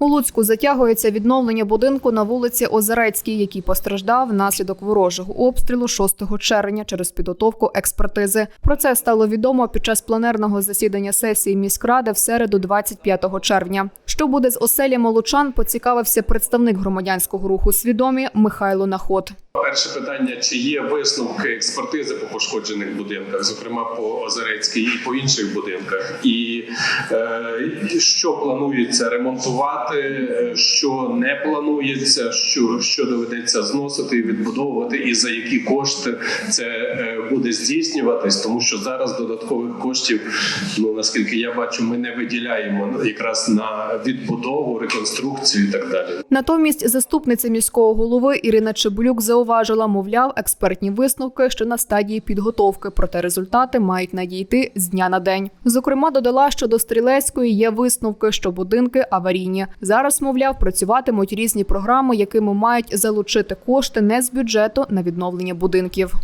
У Луцьку затягується відновлення будинку на вулиці Озерецькій, який постраждав внаслідок ворожого обстрілу 6 червня через підготовку експертизи. Про це стало відомо під час пленерного засідання сесії міськради в середу, 25 червня. Що буде з оселями лучан, поцікавився представник громадянського руху свідомі Михайло Наход. Перше питання: чи є висновки експертизи по пошкоджених будинках, зокрема по Озерецькій і по інших будинках, і е, що планується ремонтувати, е, що не планується, що, що доведеться зносити відбудовувати, і за які кошти це е, буде здійснюватись, тому що зараз додаткових коштів, ну наскільки я бачу, ми не виділяємо якраз на відбудову, реконструкцію і так далі. Натомість заступниця міського голови Ірина Чебулюк зауважила, мовляв, експертні висновки ще на стадії підготовки, проте результати мають надійти з дня на день. Зокрема, додала, що до стрілецької є висновки, що будинки аварійні. Зараз, мовляв, працюватимуть різні програми, якими мають залучити кошти не з бюджету на відновлення будинків.